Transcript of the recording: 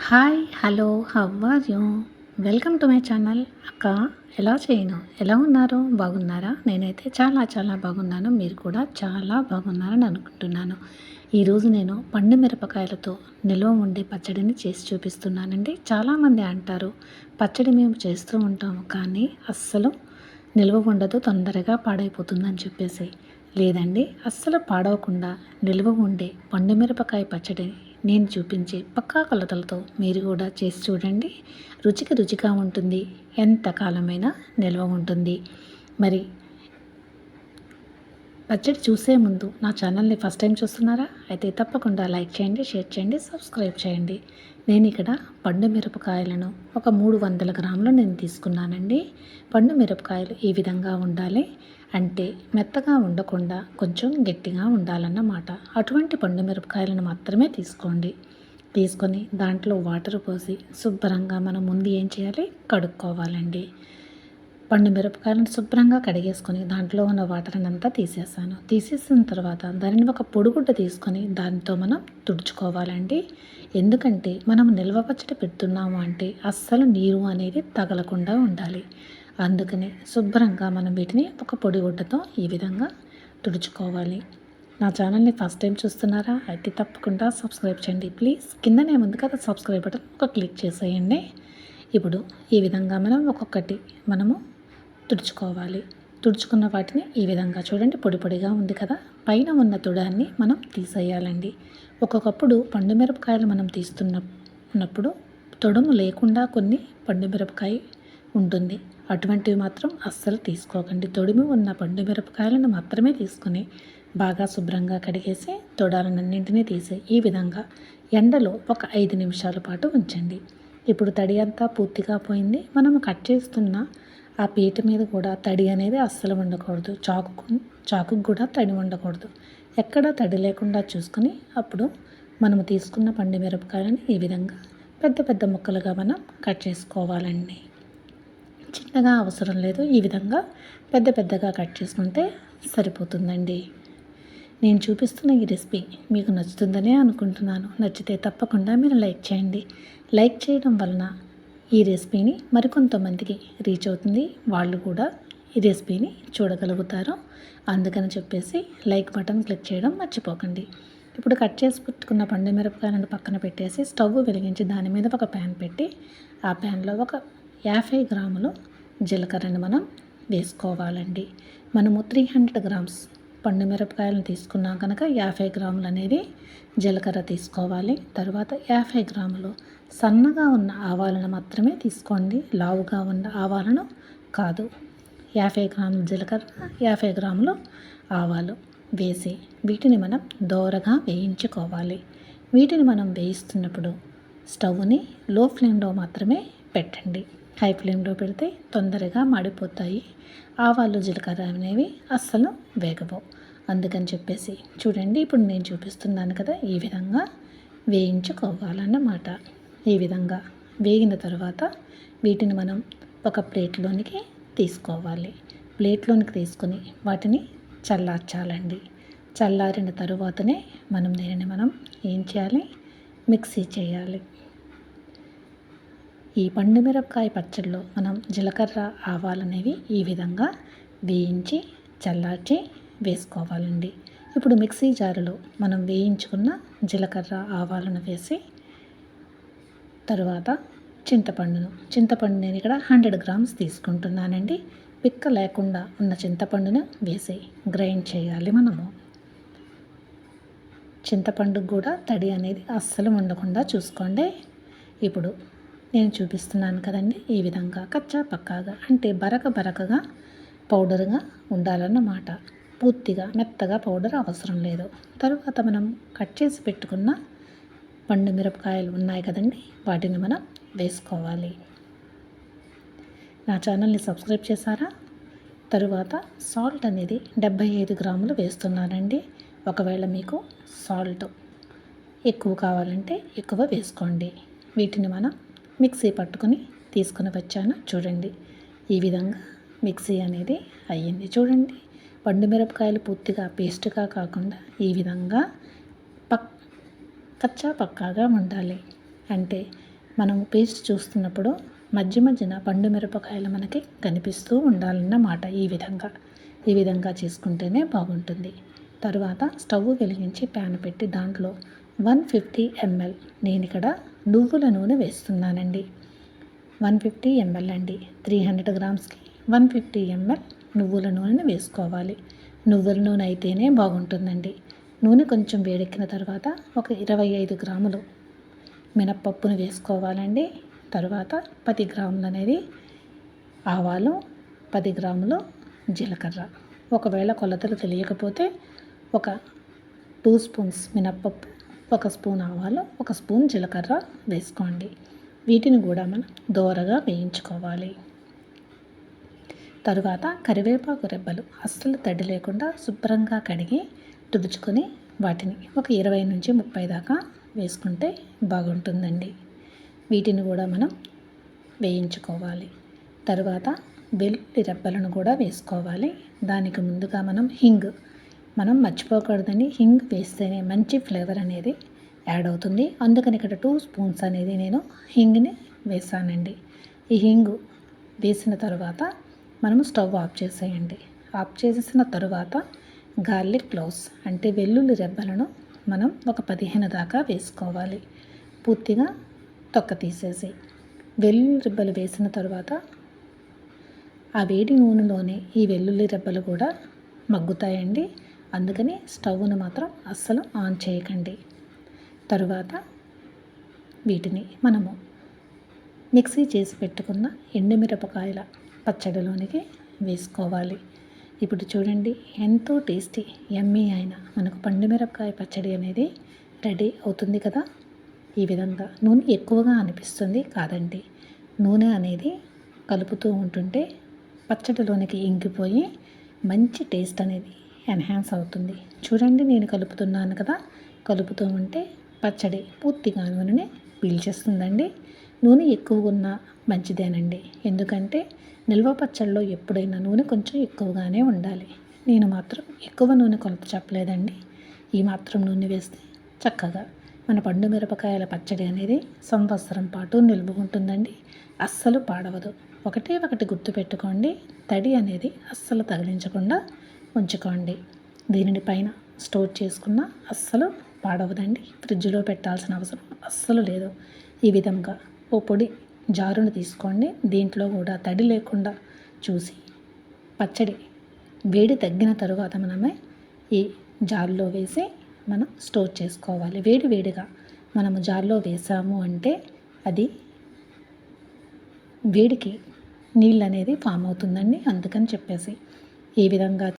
Hi hello how you? Welcome to my channel. అక్క ఎలా చేయను? ఎలా ఉన్నారు? బాగున్నారా? నేనైతే చాలా చాలా బాగున్నాను. మీరు కూడా చాలా బాగున్నారని అనుకుంటున్నాను. ఈరోజు నేను పండు మిరపకాయలతో నిల్వ ఉండే పచ్చడిని చేసి చూపిస్తున్నానండి. చాలామంది అంటారు పచ్చడి మేము చేస్తూ ఉంటాము కానీ అస్సలు నిల్వ ఉండదు తొందరగా పాడైపోతుందని చెప్పేసి. లేదండి అస్సలు పాడవకుండా నిల్వ ఉండే పండు మిరపకాయ పచ్చడి నేను చూపించే పక్కా కొలతలతో మీరు కూడా చేసి చూడండి. రుచికి రుచిగా ఉంటుంది. ఎంతకాలమైనా నిల్వ ఉంటుంది. మరి పచ్చడి చూసే ముందు నా ఛానల్ని ఫస్ట్ టైం చూస్తున్నారా? అయితే తప్పకుండా లైక్ చేయండి షేర్ చేయండి సబ్స్క్రైబ్ చేయండి. నేను ఇక్కడ పండు మిరపకాయలను ఒక మూడు వందల గ్రాములు నేను తీసుకున్నానండి. పండు మిరపకాయలు ఈ విధంగా ఉండాలి అంటే మెత్తగా ఉండకుండా కొంచెం గట్టిగా ఉండాలన్నమాట. అటువంటి పండు మిరపకాయలను మాత్రమే తీసుకోండి. తీసుకొని దాంట్లో వాటర్ పోసి శుభ్రంగా మనం ముందు ఏం చేయాలి? కడుక్కోవాలండి. పండు మిరపకాయలను శుభ్రంగా కడిగేసుకొని దాంట్లో ఉన్న వాటర్ అంతా తీసేసాను. తీసేసిన తర్వాత దానిని ఒక పొడిగుడ్డ తీసుకొని దానితో మనం తుడుచుకోవాలండి. ఎందుకంటే మనం నిల్వ పచ్చడి పెడుతున్నాము అంటే అస్సలు నీరు అనేది తగలకుండా ఉండాలి. అందుకని శుభ్రంగా మనం వీటిని ఒక పొడిగుడ్డతో ఈ విధంగా తుడుచుకోవాలి. నా ఛానల్ని ఫస్ట్ టైం చూస్తున్నారా? అయితే తప్పకుండా సబ్స్క్రైబ్ చేయండి. ప్లీజ్ కిందనే ఉంది కదా సబ్స్క్రైబ్ బటన్ ఒక క్లిక్ చేసేయండి. ఇప్పుడు ఈ విధంగా మనం ఒక్కొక్కటి మనము తుడుచుకోవాలి. తుడుచుకున్న వాటిని ఈ విధంగా చూడండి. పొడి పొడిగా ఉంది కదా. పైన ఉన్న తుడాన్ని మనం తీసేయాలండి. ఒక్కొక్కప్పుడు పండు మిరపకాయలు మనం తీస్తున్నప్పుడు తొడుము లేకుండా కొన్ని పండు మిరపకాయ ఉంటుంది. అటువంటివి మాత్రం అస్సలు తీసుకోకండి. తొడిమి ఉన్న పండు మిరపకాయలను మాత్రమే తీసుకుని బాగా శుభ్రంగా కడిగేసి తొడాలన్నింటినీ తీసి ఈ విధంగా ఎండలో ఒక ఐదు నిమిషాల పాటు ఉంచండి. ఇప్పుడు తడి అంతా పూర్తిగా పోయింది. మనం కట్ చేస్తున్న ఆ పీట మీద కూడా తడి అనేది అస్సలు ఉండకూడదు చాకు చాకుకు కూడా తడి ఉండకూడదు ఎక్కడా తడి లేకుండా చూసుకుని అప్పుడు మనము తీసుకున్న పండు మిరపకాయలని ఈ విధంగా పెద్ద పెద్ద ముక్కలుగా మనం కట్ చేసుకోవాలండి. చిన్నగా అవసరం లేదు. ఈ విధంగా పెద్ద పెద్దగా కట్ చేసుకుంటే సరిపోతుందండి. నేను చూపిస్తున్న ఈ రెసిపీ మీకు నచ్చుతుందనే అనుకుంటున్నాను. నచ్చితే తప్పకుండా మీరు లైక్ చేయండి. లైక్ చేయడం వలన ఈ రెసిపీని మరికొంతమందికి రీచ్ అవుతుంది. వాళ్ళు కూడా ఈ రెసిపీని చూడగలుగుతారు. అందుకని చెప్పేసి లైక్ బటన్ క్లిక్ చేయడం మర్చిపోకండి. ఇప్పుడు కట్ చేసి పెట్టుకున్న పండు మిరపకాయలను పక్కన పెట్టేసి స్టవ్ వెలిగించి దాని మీద ఒక ప్యాన్ పెట్టి ఆ ప్యాన్లో ఒక యాభై గ్రాములు జీలకర్రని మనం వేసుకోవాలండి. మనము త్రీ హండ్రెడ్ గ్రామ్స్ పండు మిరపకాయలను తీసుకున్నాం కనుక యాభై గ్రాములు అనేది జీలకర్ర తీసుకోవాలి. తర్వాత యాభై గ్రాములు సన్నగా ఉన్న ఆవాలను మాత్రమే తీసుకోండి. లావుగా ఉన్న ఆవాలను కాదు. యాభై గ్రాములు జీలకర్ర యాభై గ్రాములు ఆవాలు వేసి వీటిని మనం దోరగా వేయించుకోవాలి. వీటిని మనం వేయిస్తున్నప్పుడు స్టవ్ని లో ఫ్లేమ్లో మాత్రమే పెట్టండి. హై ఫ్లేమ్లో పెడితే తొందరగా మాడిపోతాయి. ఆవాలు జీలకర్ర అనేవి అస్సలు వేగవు. అందుకని చెప్పేసి చూడండి ఇప్పుడు నేను చూపిస్తున్నాను కదా ఈ విధంగా వేయించుకోవాలన్నమాట. ఈ విధంగా వేగిన తర్వాత వీటిని మనం ఒక ప్లేట్లోనికి తీసుకోవాలి. ప్లేట్లోనికి తీసుకొని వాటిని చల్లార్చాలండి. చల్లారిన తరువాతనే మనం దీనిని మనం ఏం చేయాలి? మిక్సీ చేయాలి. ఈ పండు మిరపకాయ పచ్చడిలో మనం జీలకర్ర ఆవాలనేవి ఈ విధంగా వేయించి చల్లార్చి వేసుకోవాలండి. ఇప్పుడు మిక్సీ జారులో మనం వేయించుకున్న జీలకర్ర ఆవాలను వేసి తరువాత చింతపండును. చింతపండు నేను ఇక్కడ హండ్రెడ్ గ్రామ్స్ తీసుకుంటున్నానండి. పిక్క లేకుండా ఉన్న చింతపండును వేసి గ్రైండ్ చేయాలి మనము. చింతపండు కూడా తడి అనేది అస్సలు ఉండకుండా చూసుకోండి. ఇప్పుడు నేను చూపిస్తున్నాను కదండి ఈ విధంగా కచ్చా పక్కాగా అంటే బరక బరకగా పౌడర్గా ఉండాలన్నమాట. పూర్తిగా మెత్తగా పౌడర్ అవసరం లేదు. తరువాత మనం కట్ చేసి పెట్టుకున్న పండు మిరపకాయలు ఉన్నాయి కదండి వాటిని మనం వేసుకోవాలి. నా ఛానల్ని సబ్స్క్రైబ్ చేశారా? తరువాత సాల్ట్ అనేది డెబ్బై ఐదు గ్రాములు వేస్తున్నానండి. ఒకవేళ మీకు సాల్ట్ ఎక్కువ కావాలంటే ఎక్కువ వేసుకోండి. వీటిని మనం మిక్సీ పట్టుకొని తీసుకుని వచ్చాను చూడండి. ఈ విధంగా మిక్సీ అనేది అయ్యింది చూడండి. పండు మిరపకాయలు పూర్తిగా పేస్ట్గా కాకుండా ఈ విధంగా కచ్చా పక్కాగా ఉండాలి. అంటే మనం పేస్ట్ చూస్తున్నప్పుడు మధ్య మధ్యన పండు మిరపకాయలు మనకి కనిపిస్తూ ఉండాలన్నమాట ఈ విధంగా. ఈ విధంగా చేసుకుంటేనే బాగుంటుంది. తరువాత స్టవ్ వెలిగించి ప్యాన్ పెట్టి దాంట్లో వన్ ఫిఫ్టీ ఎంఎల్ నేను ఇక్కడ నువ్వుల నూనె వేస్తున్నానండి. వన్ ఫిఫ్టీ ఎంఎల్ అండి. త్రీ హండ్రెడ్ గ్రామ్స్కి వన్ ఫిఫ్టీ ఎంఎల్ నువ్వుల నూనెని వేసుకోవాలి. నువ్వుల నూనె అయితేనే బాగుంటుందండి. నూనె కొంచెం వేడెక్కిన తర్వాత ఒక ఇరవై ఐదు గ్రాములు మినప్పప్పును వేసుకోవాలండి. తర్వాత పది గ్రాములు అనేది ఆవాలు పది గ్రాములు జీలకర్ర. ఒకవేళ కొలతలు తెలియకపోతే ఒక టూ స్పూన్స్ మినప్పప్పు ఒక స్పూన్ ఆవాలు ఒక స్పూన్ జీలకర్ర వేసుకోండి. వీటిని కూడా మనం దోరగా వేయించుకోవాలి. తరువాత కరివేపాకు రెబ్బలు అస్సలు తడి లేకుండా శుభ్రంగా కడిగి తుడుచుకొని వాటిని ఒక ఇరవై నుంచి ముప్పై దాకా వేసుకుంటే బాగుంటుందండి. వీటిని కూడా మనం వేయించుకోవాలి. తరువాత వెల్లుల్లి రెబ్బలను కూడా వేసుకోవాలి. దానికి ముందుగా మనం హింగ్ మనం మర్చిపోకూడదని హింగ్ వేస్తేనే మంచి ఫ్లేవర్ అనేది యాడ్ అవుతుంది. అందుకని ఇక్కడ టూ స్పూన్స్ అనేది నేను హింగ్ని వేసానండి. ఈ హింగ్ వేసిన తర్వాత మనం స్టవ్ ఆఫ్ చేసేయండి. ఆఫ్ చేసేసిన తరువాత గార్లిక్ క్లోవ్స్ అంటే వెల్లుల్లి రెబ్బలను మనం ఒక పదిహేను దాకా వేసుకోవాలి. పూర్తిగా తొక్క తీసేసి వెల్లుల్లి రెబ్బలు వేసిన తర్వాత ఆ వేడి నూనెలోనే ఈ వెల్లుల్లి రెబ్బలు కూడా మగ్గుతాయండి. అందుకని స్టవ్ను మాత్రం అస్సలు ఆన్ చేయకండి. తరువాత వీటిని మనము మిక్సీ చేసి పెట్టుకున్న ఎండుమిరపకాయల పచ్చడిలోనికి వేసుకోవాలి. ఇప్పుడు చూడండి ఎంతో టేస్టీ ఎమ్మీ అయిన మనకు పండుమిరపకాయ పచ్చడి అనేది రెడీ అవుతుంది కదా? ఈ విధంగా నూనె ఎక్కువగా అనిపిస్తుంది కాదండి. నూనె అనేది కలుపుతూ ఉంటుంటే పచ్చడిలోనికి ఇంకిపోయి మంచి టేస్ట్ అనేది ఎన్హాన్స్ అవుతుంది. చూడండి నేను కలుపుతున్నాను కదా? కలుపుతూ ఉంటే పచ్చడి పూర్తిగా నూనెని పీల్చేస్తుందండి. నూనె ఎక్కువగా ఉన్న మంచిదేనండి. ఎందుకంటే నిల్వ పచ్చళ్ళలో ఎప్పుడైనా నూనె కొంచెం ఎక్కువగానే ఉండాలి. నేను మాత్రం ఎక్కువ నూనె కొలత చెప్పలేదండి. ఈ మాత్రం నూనె వేస్తే చక్కగా మన పండు మిరపకాయల పచ్చడి అనేది సంవత్సరం పాటు నిల్వ ఉంటుందండి. అస్సలు పాడవదు. ఒకటే ఒకటి గుర్తుపెట్టుకోండి తడి అనేది అస్సలు తగిలించకుండా ఉంచుకోండి. దీనిని పైన స్టోర్ చేసుకున్న అస్సలు పాడవదండి. ఫ్రిడ్జ్లో పెట్టాల్సిన అవసరం అస్సలు లేదు. ఈ విధంగా ఓ పొడి జారును తీసుకోండి. దీంట్లో కూడా తడి లేకుండా చూసి పచ్చడి వేడి తగ్గిన తరువాత మనమే ఈ జార్లో వేసి మనం స్టోర్ చేసుకోవాలి. వేడి వేడిగా మనము జార్లో వేసాము అంటే అది వేడికి నీళ్ళు అనేది ఫామ్ అవుతుందండి. అందుకని చెప్పేసి ఈ విధంగా